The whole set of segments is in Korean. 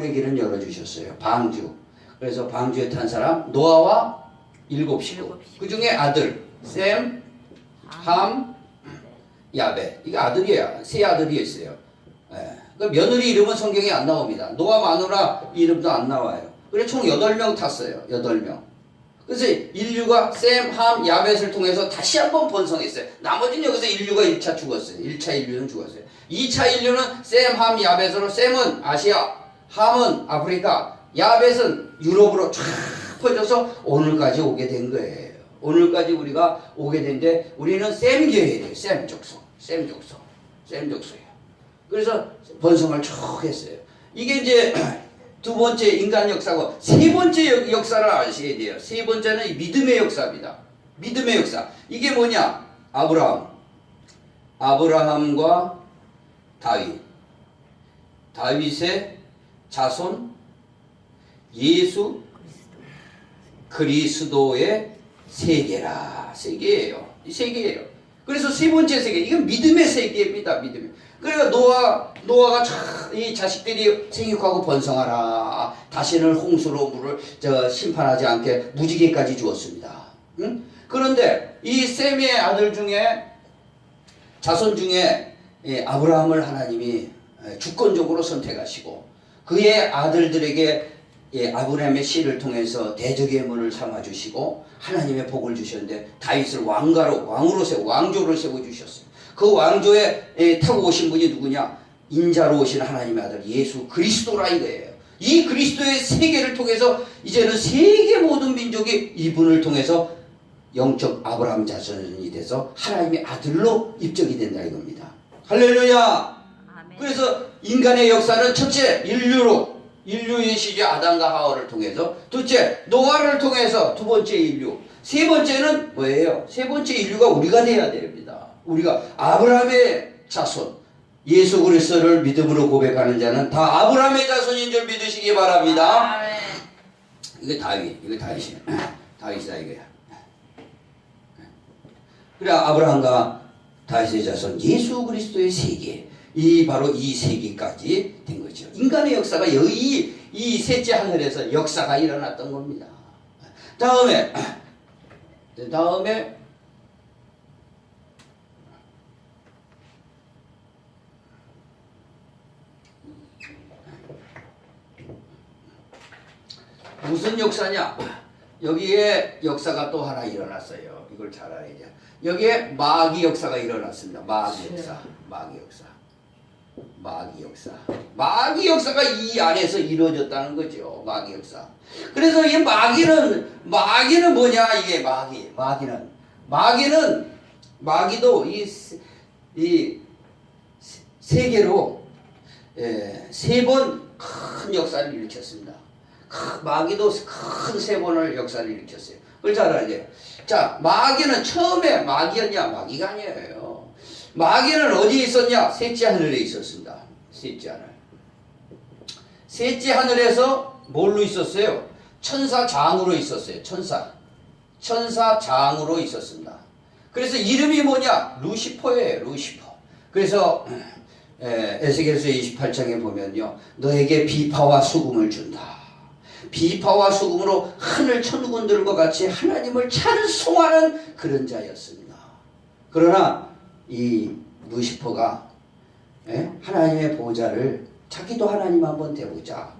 의 길은 열어주셨어요. 방주. 그래서 방주에 탄 사람 노아와 일곱 식구. 그 중에 아들 셈, 함, 야베. 이게 아들이에요. 세 아들이 있어요. 예. 그 며느리 이름은 성경에 안 나옵니다. 노아 마누라 이름도 안 나와요. 그래 총 여덟 명 탔어요. 여덟 명. 그래서 인류가 셈, 함, 야벳을 통해서 다시 한번 번성했어요. 나머지는 여기서 인류가 1차 죽었어요. 1차 인류는 죽었어요. 2차 인류는 셈, 함, 야벳으로 셈은 아시아, 함은 아프리카, 야벳은 유럽으로 쫙 퍼져서 오늘까지 오게 된 거예요. 오늘까지 우리가 오게 된데 우리는 셈 계열이에요. 셈 족속, 셈 족속, 셈 족속이에요. 그래서 번성을 쭉 했어요. 이게 이제 두 번째 인간 역사고 세 번째 역- 역사를 아셔야 돼요. 세 번째는 이 믿음의 역사입니다. 믿음의 역사. 이게 뭐냐? 아브라함. 아브라함과 다윗. 다윗의 자손 예수 그리스도의 세계라. 세계예요. 이 세계예요. 그래서 세 번째 세계. 이건 믿음의 세계입니다. 믿음. 그래서 노아 노아가 자- 이 자식들이 생육하고 번성하라. 다시는 홍수로 물을 저 심판하지 않게 무지개까지 주었습니다. 응? 그런데 이 셈의 아들 중에 자손 중에 예, 아브라함을 하나님이 예, 주권적으로 선택하시고 그의 아들들에게 예, 아브라함의 씨를 통해서 대적의 문을 삼아 주시고 하나님의 복을 주셨는데 다윗을 왕가로 왕으로 세워 왕조를 세워 주셨어요. 그 왕조에 예, 타고 오신 분이 누구냐? 인자로 오신 하나님의 아들 예수 그리스도라 이거예요. 이 그리스도의 세계를 통해서 이제는 세계 모든 민족이 이분을 통해서 영적 아브라함 자손이 돼서 하나님의 아들로 입적이 된다 이겁니다. 할렐루야. 그래서 인간의 역사는 첫째 인류로 인류의 시제 아담과 하와를 통해서 둘째 노아를 통해서 두 번째 인류 세 번째는 뭐예요? 세 번째 인류가 우리가 돼야 됩니다. 우리가 아브라함의 자손 예수 그리스도를 믿음으로 고백하는 자는 다 아브라함의 자손인 줄 믿으시기 바랍니다. 이게 다윗, 이게 다윗이야. 다윗이다 이거야. 그래 아브라함과 다윗의 자손 예수 그리스도의 세계, 이 바로 이 세계까지 된 거죠. 인간의 역사가 여기 이 셋째 하늘에서 역사가 일어났던 겁니다. 다음에 다음에 무슨 역사냐? 여기에 역사가 또 하나 일어났어요. 이걸 잘 알아야 돼. 여기에 마귀 역사가 일어났습니다. 마귀 역사. 마귀 역사. 마귀 역사. 마귀 역사가 이 안에서 이루어졌다는 거죠. 마귀 역사. 그래서 이 마귀는 마귀는 뭐냐? 이게 마귀. 마귀는 마귀는 마귀도 이 이 세계로 예, 세번 큰 역사를 일으켰습니다. 큰- 마귀도 큰 세 번을 역사를 일으켰어요. 그걸 잘 알아야 돼요. 자, 마귀는 처음에 마귀였냐? 마귀가 아니에요. 마귀는 어디에 있었냐? 셋째 하늘에 있었습니다. 셋째 하늘. 셋째 하늘에서 뭘로 있었어요? 천사 장으로 있었어요. 천사. 천사 장으로 있었습니다. 그래서 이름이 뭐냐? 루시퍼예요. 루시퍼. 그래서 에, 에스겔서 28장에 보면요. 너에게 비파와 수금을 준다. 비파와 수금으로 하늘 천군들과 같이 하나님을 찬송하는 그런 자였습니다. 그러나 이 루시퍼가 예? 하나님의 보좌를 자기도 하나님 한번 대보자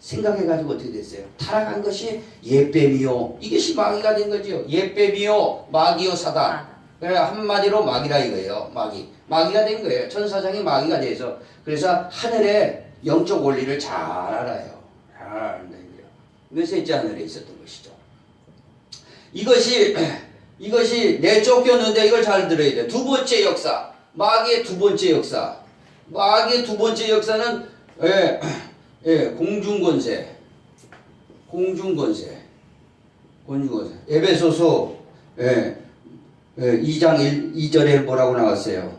생각해가지고 어떻게 됐어요? 타락한 것이 예뱀이요 이것이 마귀가 된 거죠. 예뱀이요 마귀요 사단. 그래 한마디로 마귀라 이거예요. 마귀. 마귀가 된 거예요. 천사장이 마귀가 돼서 그래서 하늘의 영적 원리를 잘 알아요. 잘 아는 거예요. 이건 셋째 하늘에 있었던 것이죠. 이것이 이것이 내쫓겼는데 이걸 잘 들어야 돼. 두 번째 역사. 마귀의 두 번째 역사. 마귀의 두 번째 역사는 예, 예, 공중권세. 공중권세. 공중권세. 에베소서 예, 예, 2장 1, 2절에 뭐라고 나왔어요?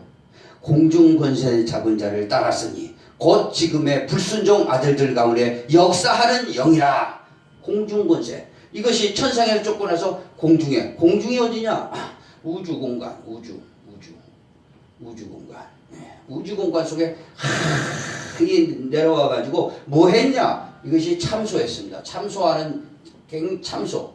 공중권세 잡은 자를 따랐으니 곧 지금의 불순종 아들들 가운데 역사하는 영이라. 공중권세. 이것이 천상에서 쫓겨나서 공중에. 공중이 어디냐? 아, 우주 공간, 우주, 우주, 우주 공간. 예, 우주 공간 속에 하, 이 내려와 가지고 뭐 했냐? 이것이 참소했습니다. 참소하는 갱 참소.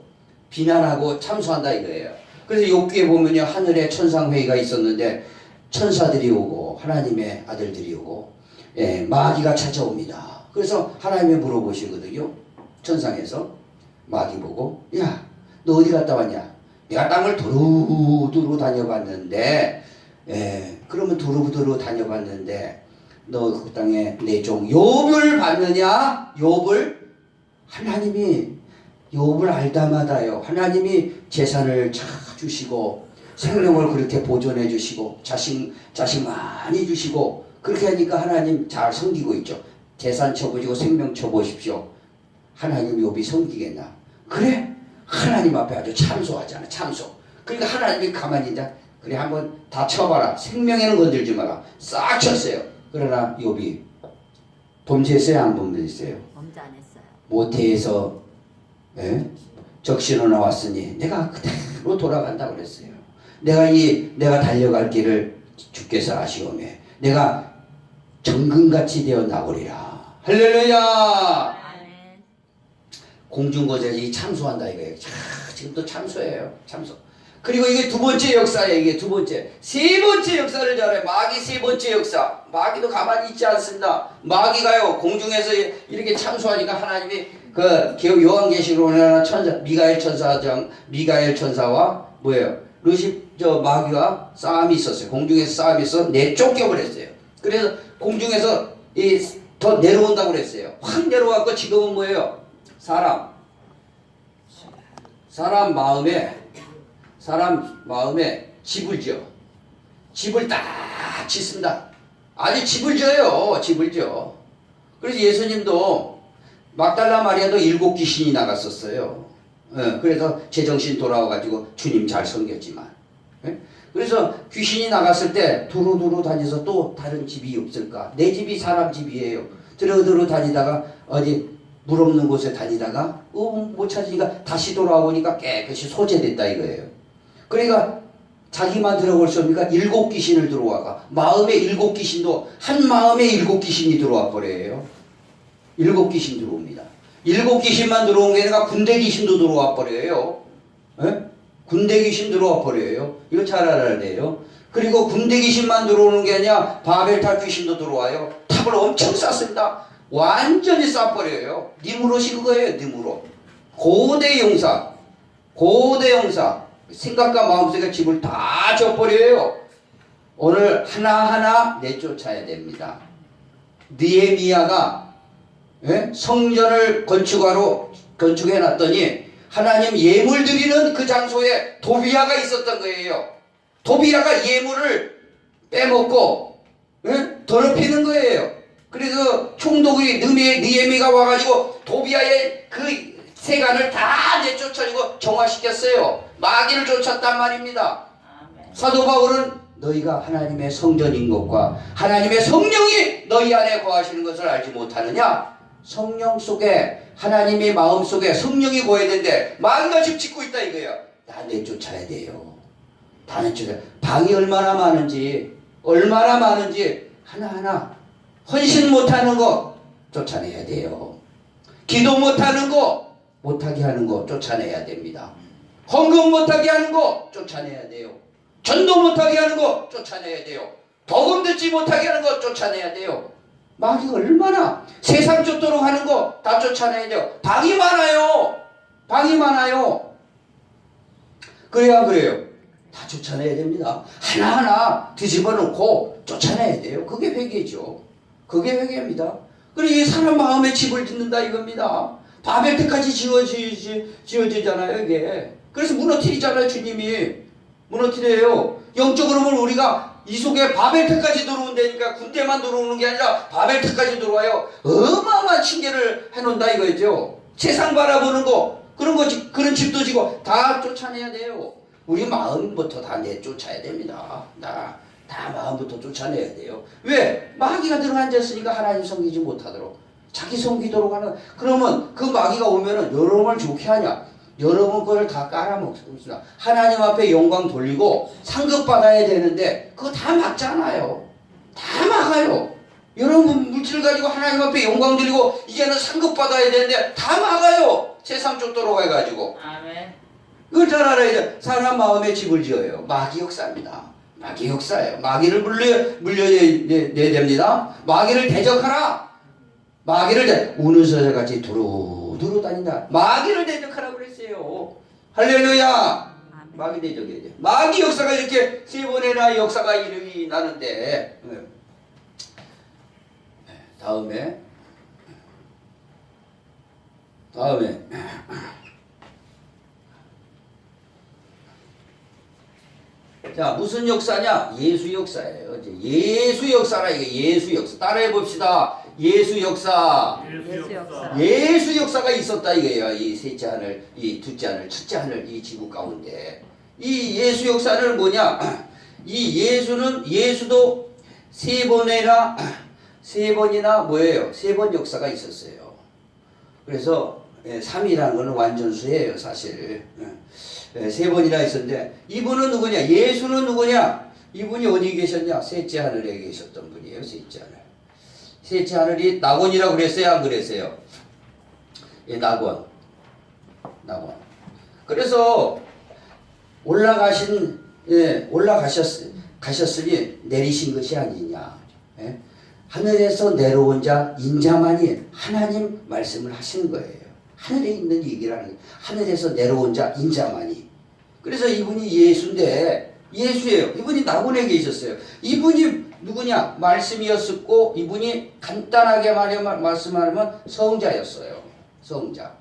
비난하고 참소한다 이거예요. 그래서 욥기에 보면요. 하늘에 천상 회의가 있었는데 천사들이 오고 하나님의 아들들이 오고 예, 마귀가 찾아옵니다. 그래서 하나님이 물어보시거든요. 천상에서 마귀 보고 야, 너 어디 갔다 왔냐? 내가 땅을 두루두루 다녀봤는데 예, 그러면 두루두루 다녀봤는데 너 그 땅에 내 종 욥을 봤느냐? 욥을 하나님이 욥을 알다마다요. 하나님이 재산을 차 주시고 생명을 그렇게 보존해 주시고 자식 자식 많이 주시고 그렇게 하니까 하나님 잘 섬기고 있죠. 재산 쳐보시고 생명 쳐보십시오. 하나님 욥이 섬기겠나? 그래? 하나님 앞에 아주 참소하잖아. 참소. 그러니까 하나님이 가만히 있다. 그래 한번 다 쳐봐라. 생명에는 건들지 마라. 싹 쳤어요. 그러나 욥이 범죄했어요? 안 범죄했어요? 범죄 안 했어요. 모태에서 예? 적신호 나왔으니 내가 그대로 돌아간다 그랬어요. 내가 이 내가 달려갈 길을 주께서 아시오매 내가 정금같이 되어 나오리라. 할렐루야. 아멘. 공중거제에 이 참소한다 이거예요. 자, 지금 또 참소예요. 참소. 그리고 이게 두 번째 역사예요. 이게 두 번째. 세 번째 역사를 잘해. 마귀 세 번째 역사. 마귀도 가만히 있지 않습니다. 마귀가요 공중에서 이렇게 참소하니까 하나님이 그 겨- 요한계시록에는 천사 미가엘 천사장 미가엘 천사와 뭐예요? 루시 저 마귀가 싸움이 있었어요. 공중에서 싸움이 있어 내 쫓겨버렸어요. 그래서 공중에서 이 더 내려온다고 그랬어요. 확 내려왔고 지금은 뭐예요? 사람 사람 마음에 사람 마음에 집을 지어 집을 딱 짓습니다. 아니 집을 지어요. 집을 지어. 그래서 예수님도 막달라 마리아도 일곱 귀신이 나갔었어요. 예, 그래서 제정신 돌아와가지고 주님 잘 섬겼지만. 예? 그래서 귀신이 나갔을 때 두루두루 다녀서 또 다른 집이 없을까? 내 집이 사람 집이에요. 두루두루 다니다가 어디 물 없는 곳에 다니다가 어, 못 찾으니까 다시 돌아오니까 깨끗이 소재됐다 이거예요. 그러니까 자기만 들어올 수 없으니까 일곱 귀신을 들어와가 마음에 일곱 귀신도 한 마음에 일곱 귀신이 들어와 버려요. 일곱 귀신 들어옵니다. 일곱 귀신만 들어온 게 아니라 군대 귀신도 들어와 버려요. 예? 군대 귀신 들어와 버려요. 이거 잘 알아야 돼요. 그리고 군대 귀신만 들어오는 게 아니라 바벨탑 귀신도 들어와요. 탑을 엄청 쌓습니다. 완전히 쌓버려요. 니무롯이 그거예요. 니무롯. 고대 용사. 고대 용사. 생각과 마음속에 집을 다 져버려요. 오늘 하나하나 내쫓아야 됩니다. 느에미야가 예? 성전을 건축하러 건축해 놨더니 하나님 예물 드리는 그 장소에 도비야가 있었던 거예요. 도비야가 예물을 빼먹고 예? 더럽히는 거예요. 그래서 총독이 느미, 니에미가 와가지고 도비야의 그 세간을 다 내쫓아주고 정화시켰어요. 마귀를 쫓았단 말입니다. 사도 바울은 너희가 하나님의 성전인 것과 하나님의 성령이 너희 안에 거하시는 것을 알지 못하느냐? 성령 속에 하나님의 마음 속에 성령이 거해야 되는데 집 짓고 있다 이거야. 다 내쫓아야 돼요. 다 내쫓아. 방이 얼마나 많은지 얼마나 많은지 하나하나 헌신 못하는 거 쫓아내야 돼요. 기도 못하는 거 못하게 하는 거 쫓아내야 됩니다. 헌금 못하게 하는 거 쫓아내야 돼요. 전도 못하게 하는 거 쫓아내야 돼요. 복음 듣지 못하게 하는 거 쫓아내야 돼요. 마귀가 얼마나 세상 쫓도록 하는 거 다 쫓아내야 돼요. 방이 많아요. 방이 많아요. 그래야 그래요. 다 쫓아내야 됩니다. 하나하나 뒤집어 놓고 쫓아내야 돼요. 그게 회개죠. 그게 회개입니다. 그리고 이 사람 마음에 집을 짓는다 이겁니다. 바벨트까지 지어지지, 지어지잖아요, 이게. 그래서 무너뜨리잖아요, 주님이. 무너뜨려요. 영적으로 보면 우리가 이 속에 바벨트까지 들어온다니까 군대만 들어오는 게 아니라 바벨트까지 들어와요. 어마어마한 징계를 해놓는다 이거죠. 세상 바라보는 거 그런 거 지- 그런 집도 지고 다 쫓아내야 돼요. 우리 마음부터 다 내쫓아야 됩니다. 나, 다 마음부터 쫓아내야 돼요. 왜? 마귀가 들어앉았으니까 하나님 섬기지 못하도록 자기 섬기도록 하는 그러면 그 마귀가 오면은 여러분을 좋게 하냐? 여러분 거를 다 깔아먹습니다. 하나님 앞에 영광 돌리고 상급 받아야 되는데 그거 다 막잖아요. 다 막아요. 여러분 물질 가지고 하나님 앞에 영광 드리고 이제는 상급 받아야 되는데 다 막아요. 세상 쪽도로 해가지고 아멘. 이걸 잘 알아야 돼. 사람 마음에 집을 지어요. 마귀 역사입니다. 마귀 역사예요. 마귀를 물려 물려내야 됩니다. 마귀를 대적하라. 마귀를 대 우는 서재 같이 두루두루 다닌다. 마귀를 대적하라 그랬어요. 할렐루야. 마귀 대적이야 돼. 마귀 역사가 이렇게 세 번이나 역사가 이름이 나는데 네. 다음에 다음에 자 무슨 역사냐 예수 역사예요 이제 예수 역사라 이게 예수 역사 따라해 봅시다 예수 역사 예수 역사. 예수 역사가 있었다 이거예요. 이 셋째 하늘, 이 둘째 하늘, 첫째 하늘 이 지구 가운데 이 예수 역사는 뭐냐? 이 예수는 예수도 세 번이나 세 번이나 뭐예요? 세 번 역사가 있었어요. 그래서 예, 3이라는 거는 완전수예요, 사실. 예, 예, 세 번이나 있었는데 이분은 누구냐? 예수는 누구냐? 이분이 어디 계셨냐? 셋째 하늘에 계셨던 분이에요, 셋째 하늘. 셋째 하늘이 낙원이라고 그랬어요? 안 그랬어요? 예, 낙원. 낙원. 그래서 올라가신, 예, 올라가셨, 가셨으니 내리신 것이 아니냐. 예? 하늘에서 내려온 자, 인자만이 하나님 말씀을 하시는 거예요. 하늘에 있는 얘기라는. 하늘에서 내려온 자, 인자만이. 그래서 이분이 예수인데, 예수예요. 이분이 낙원에 계셨어요. 이분이 누구냐? 말씀이었었고 이분이 간단하게 말해 말씀하면 성자였어요. 성자.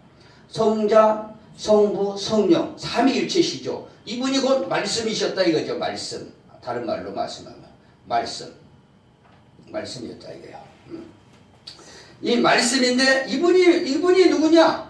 성자, 성부, 성령 삼위일체시죠. 이분이 곧 말씀이셨다 이거죠. 말씀. 다른 말로 말씀하면 말씀. 말씀이었다 이거예요. 음. 이 말씀인데 이분이 이분이 누구냐?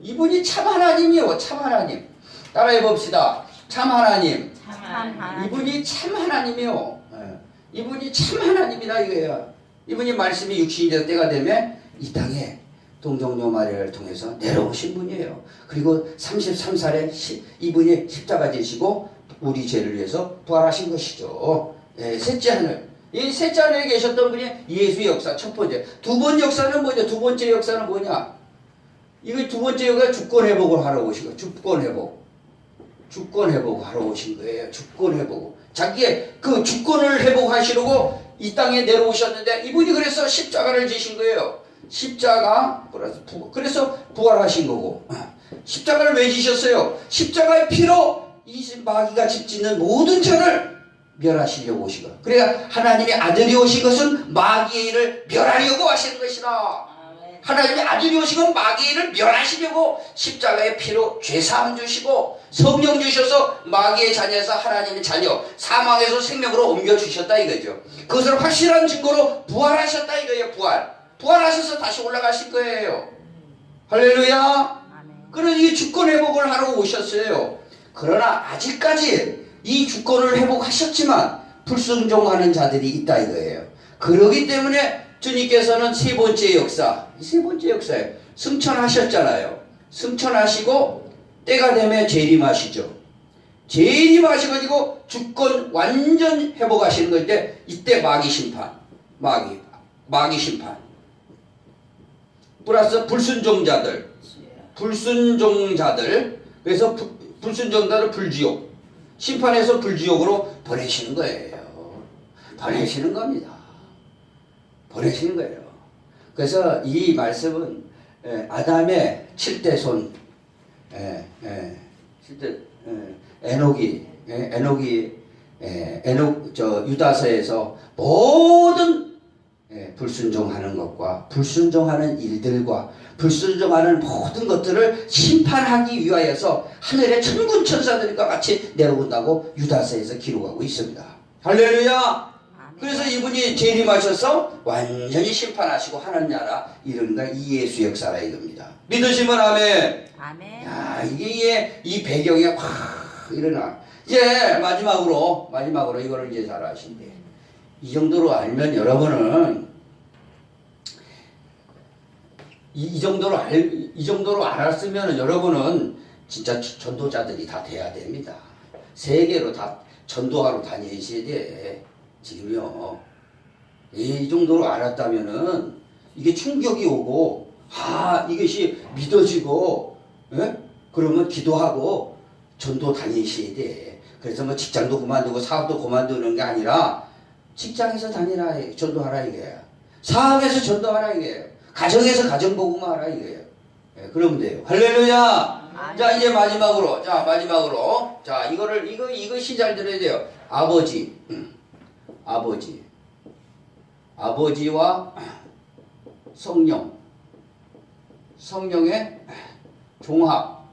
이분이 참 하나님이요. 참 하나님. 따라해 봅시다. 참 하나님. 참참 하나님. 이분이 참 하나님이요. 예. 이분이 참 하나님이다 이거예요. 이분이 말씀이 육신이 될 때가 되면 이 땅에 동정녀 마리아를 통해서 내려오신 분이에요. 그리고 33살에 시, 이분이 십자가 지시고 우리 죄를 위해서 부활하신 것이죠. 예, 셋째 하늘. 이 셋째 하늘에 계셨던 분이 예수 역사 첫 번째. 두번 역사는 뭐냐? 두 번째 역사는 뭐냐? 이거 두 번째 역사 주권 회복을 하러 오신 거예요. 주권 회복. 주권 회복을 하러 오신 거예요. 주권 회복. 자기의 그 주권을 회복하시려고 이 땅에 내려오셨는데 이분이 그래서 십자가를 지신 거예요. 십자가 그래서 부활하신 거고 십자가를 왜 지셨어요? 십자가의 피로 이 마귀가 짓짓는 모든 죄를 멸하시려고 오신 거예요. 그래야 하나님의 아들이 오신 것은 마귀의 일을 멸하려고 하시는 것이다. 아멘. 하나님의 아들이 오시면 마귀의 일을 멸하시려고 십자가의 피로 죄사함 주시고 성령 주셔서 마귀의 자녀에서 하나님의 자녀 사망에서 생명으로 옮겨 주셨다 이거죠. 그것을 확실한 증거로 부활하셨다 이거예요. 부활. 부활하셔서 다시 올라가실 거예요. 할렐루야. 그래서 이 주권 회복을 하러 오셨어요. 그러나 아직까지 이 주권을 회복하셨지만 불순종하는 자들이 있다 이거예요. 그러기 때문에 주님께서는 세 번째 역사, 이세 번째 역사에 승천하셨잖아요. 승천하시고 때가 되면 재림하시죠. 재림하시가지고 주권 완전 회복하시는 건데 이때 마귀 심판, 마귀, 마귀 심판. 플러스 불순종자들, 불순종자들 그래서 부- 불순종자를 불지옥 심판해서 불지옥으로 보내시는 거예요. 보내시는 겁니다. 보내시는 거예요. 그래서 이 말씀은 에, 아담의 7대 손 에, 에, 7대 에, 에녹이 에, 에녹이 에, 에녹 저 유다서에서 모든 예, 불순종하는 것과 불순종하는 일들과 불순종하는 모든 것들을 심판하기 위하여서 하늘의 천군 천사들과 같이 내려온다고 유다서에서 기록하고 있습니다. 할렐루야! 그래서 이분이 재림하셔서 완전히 심판하시고 하는 나라 이른가 이 예수 역사라 이겁니다. 믿으시면 아멘. 아멘. 야 이게 이 배경에 확 일어나. 이제 마지막으로 마지막으로 이거를 이제 잘 아신대. 이 정도로 알면 여러분은 이, 이 정도로 알, 이 정도로 알았으면 여러분은 진짜 저- 전도자들이 다 돼야 됩니다. 세계로 다 전도하러 다니셔야 돼. 지금요. 이 정도로 알았다면은 이게 충격이 오고 아 이것이 믿어지고 예? 그러면 기도하고 전도 다니셔야 돼. 그래서 뭐 직장도 그만두고 사업도 그만두는 게 아니라 직장에서 다니라 전도하라 이거야. 사업에서 전도하라 이거예요. 가정에서 가정 복음하라 이거예요. 예, 그러면 돼요. 할렐루야. 자 이제 마지막으로 자 마지막으로 자 이거를 이거 이것이 잘 들어야 돼요. 아버지 음, 아버지 아버지와 성령 성령의 종합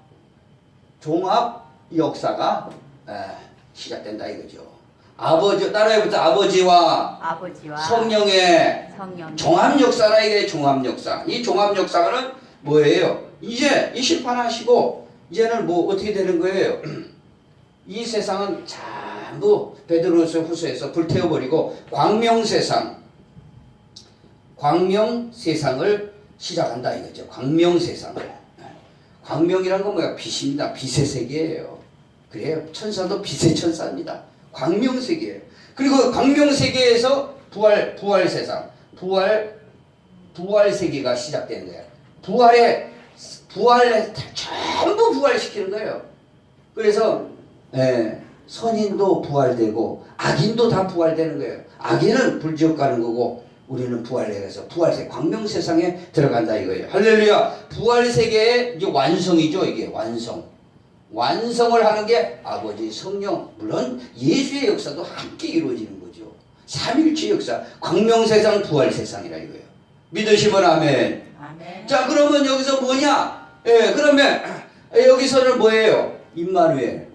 종합 역사가 에, 시작된다 이거죠. 아버지 따라해보자 아버지와 아버지와 성령의 성령 종합 역사라 이게 종합 역사. 이 종합 역사는 뭐예요? 이제 이 심판하시고 이제는 뭐 어떻게 되는 거예요? 이 세상은 전부 베드로서 후서에서 불태워버리고 광명 세상, 광명 세상을 시작한다 이거죠. 광명 세상을. 광명이란 건 뭐야? 빛입니다. 빛의 세계예요. 그래요. 천사도 빛의 천사입니다. 광명 세계예요. 그리고 광명 세계에서 부활 부활 세상, 부활 부활 세계가 시작되는 거예요. 부활에 부활에 전부 부활시키는 거예요. 그래서 예, 선인도 부활되고 악인도 다 부활되는 거예요. 악인은 불지옥 가는 거고 우리는 부활해서 부활세 광명 세상에 들어간다 이거예요. 할렐루야. 부활 세계의 이제 완성이죠 이게 완성. 완성을 하는 게 아버지 성령 물론 예수의 역사도 함께 이루어지는 거죠. 삼일체 역사 광명 세상 부활 세상이라 이거예요. 믿으시면 아멘. 아멘 자 그러면 여기서 뭐냐? 예, 그러면 여기서는 뭐예요? 임마누엘.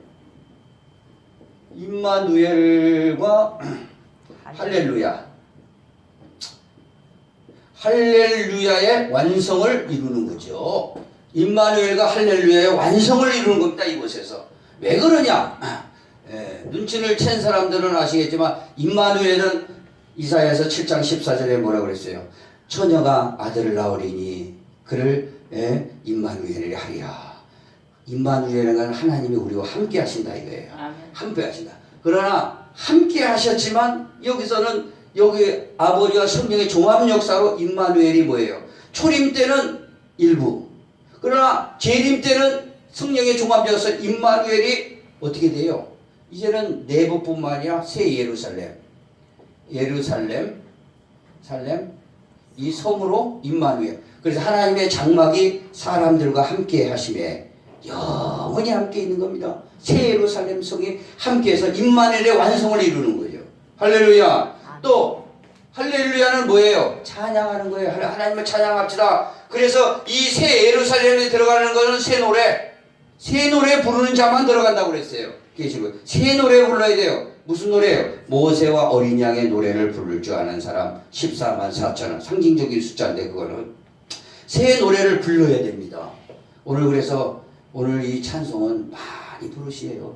임마누엘과 할렐루야. 할렐루야의 완성을 이루는 거죠. 임마누엘과 할렐루야의 완성을 이루는 겁니다. 이곳에서. 왜 그러냐? 예, 눈치를 챈 사람들은 아시겠지만 임마누엘은 이사야서 7장 14절에 뭐라 그랬어요? 처녀가 아들을 낳으리니 그를 예, 임마누엘이 하리라. 임마누엘은 건 하나님이 우리와 함께 하신다 이거예요. 아멘 함께 하신다. 그러나 함께 하셨지만 여기서는 여기 아버지와 성령의 종합 역사로 임마누엘이 뭐예요? 초림 때는 일부. 그러나 재림 때는 성령의 종합 역사 임마누엘이 어떻게 돼요? 이제는 내부뿐만 아니라 새 예루살렘, 예루살렘, 살렘 이 성으로 임마누엘. 그래서 하나님의 장막이 사람들과 함께 하심에 영원히 함께 있는 겁니다. 새 예루살렘 성이 함께해서 임마누엘의 완성을 이루는 거죠. 할렐루야. 또 할렐루야는 뭐예요? 찬양하는 거예요. 하나- 하나님을 찬양합시다. 그래서 이 새 예루살렘에 들어가는 것은 새 노래, 새 노래 부르는 자만 들어간다고 그랬어요. 계시고 새 노래 불러야 돼요. 무슨 노래예요? 모세와 어린 양의 노래를 부를 줄 아는 사람 14만 4천 원 상징적인 숫자인데 그거는 새 노래를 불러야 됩니다. 오늘 그래서 오늘 이 찬송은 많이 부르시에요.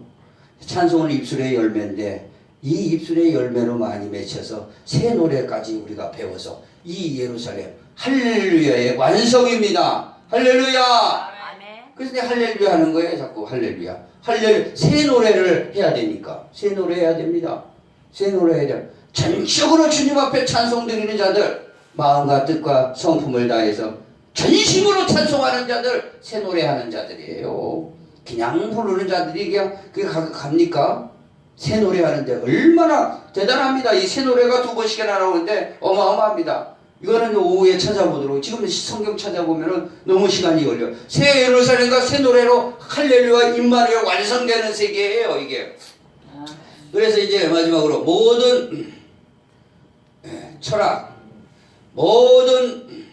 찬송은 입술의 열매인데 이 입술의 열매로 많이 맺혀서 새 노래까지 우리가 배워서 이 예루살렘 할렐루야의 완성입니다. 할렐루야. 그래서 내가 할렐루야 하는 거예요. 자꾸 할렐루야. 할렐루야. 새 노래를 해야 되니까. 새 노래 해야 됩니다. 새 노래 해야 돼요. 전적으로 주님 앞에 찬송 드리는 자들, 마음과 뜻과 성품을 다해서 전심으로 찬송하는 자들, 새 노래 하는 자들이에요. 그냥 부르는 자들이 그냥 갑니까? 새 노래 하는데 얼마나 대단합니다. 이 새 노래가 두 번씩이나 나오는데 어마어마합니다. 이거는 오후에 찾아보도록 지금 성경 찾아보면은 너무 시간이 걸려. 새 예루살렘과 새 노래로 할렐루야 임마누엘 완성되는 세계예요 이게. 그래서 이제 마지막으로 모든 예, 철학, 모든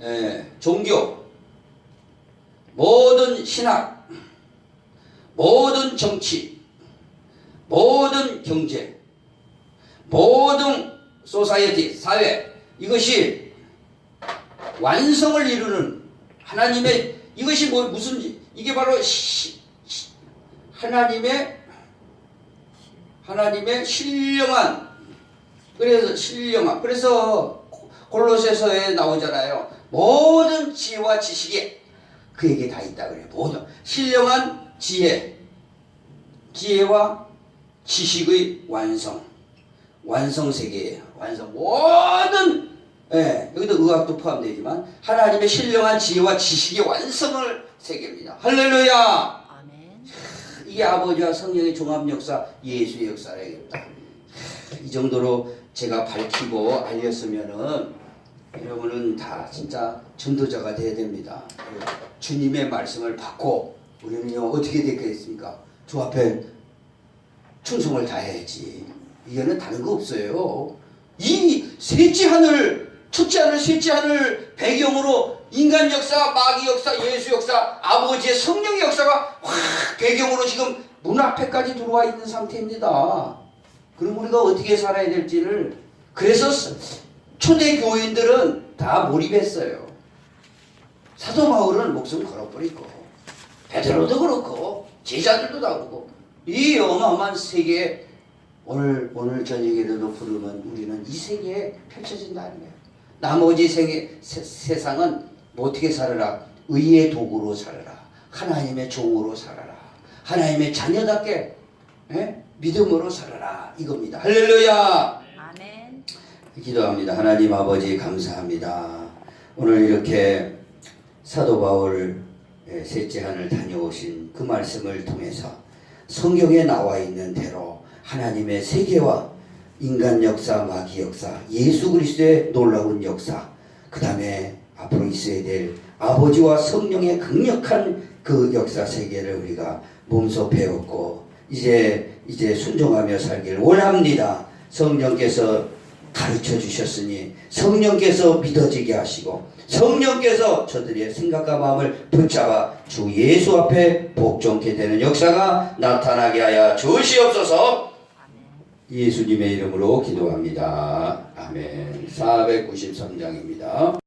예, 종교, 모든 신학, 모든 정치, 모든 경제, 모든 소사이어티 사회 이것이 완성을 이루는 하나님의 이것이 뭐 무슨 이게 바로 시- 시- 하나님의 하나님의 신령한 그래서 신령한 그래서 골로새서에 나오잖아요. 모든 지혜와 지식이 그에게 다 있다 그래요. 모든 신령한 지혜, 지혜와 지식의 완성. 완성 세계예요. 완성 모든 예, 여기도 의학도 포함되지만 하나님의 신령한 지혜와 지식의 완성을 세계입니다. 할렐루야! 아멘. 이게 아버지와 성령의 종합 역사, 예수의 역사라겠다. 이 정도로 제가 밝히고 알렸으면은 여러분은 다 진짜 전도자가 돼야 됩니다. 주님의 말씀을 받고 우리는요 어떻게 되겠습니까? 주 앞에 충성을 다해야지. 이거는 다른 거 없어요. 이 셋째 하늘, 첫째 하늘, 셋째 하늘 배경으로 인간 역사, 마귀 역사, 예수 역사, 아버지의 성령의 역사가 확 배경으로 지금 문 앞에까지 들어와 있는 상태입니다. 그럼 우리가 어떻게 살아야 될지를 그래서 초대 교인들은 다 몰입했어요. 사도 바울은 목숨 걸어버리고 베드로도 그렇고 제자들도 다 그렇고 이 어마어마한 세계 오늘 오늘 저녁에도 부르면 우리는 이 세계에 펼쳐진다는 거예요. 나머지 세계, 세, 세상은 뭐 어떻게 살아라? 의의 도구로 살아라. 하나님의 종으로 살아라. 하나님의 자녀답게 예? 믿음으로 살아라. 이겁니다. 할렐루야. 기도합니다. 하나님 아버지 감사합니다. 오늘 이렇게 사도 바울 의 셋째 한을 다녀오신 그 말씀을 통해서 성경에 나와 있는 대로 하나님의 세계와 인간 역사, 마귀 역사, 예수 그리스도의 놀라운 역사, 그 다음에 앞으로 있어야 될 아버지와 성령의 강력한 그 역사 세계를 우리가 몸소 배웠고 이제 이제 순종하며 살기를 원합니다. 성령께서 가르쳐 주셨으니 성령께서 믿어지게 하시고 성령께서 저들의 생각과 마음을 붙잡아 주 예수 앞에 복종케 되는 역사가 나타나게 하여 주시옵소서. 예수님의 이름으로 기도합니다. 아멘. 493장입니다.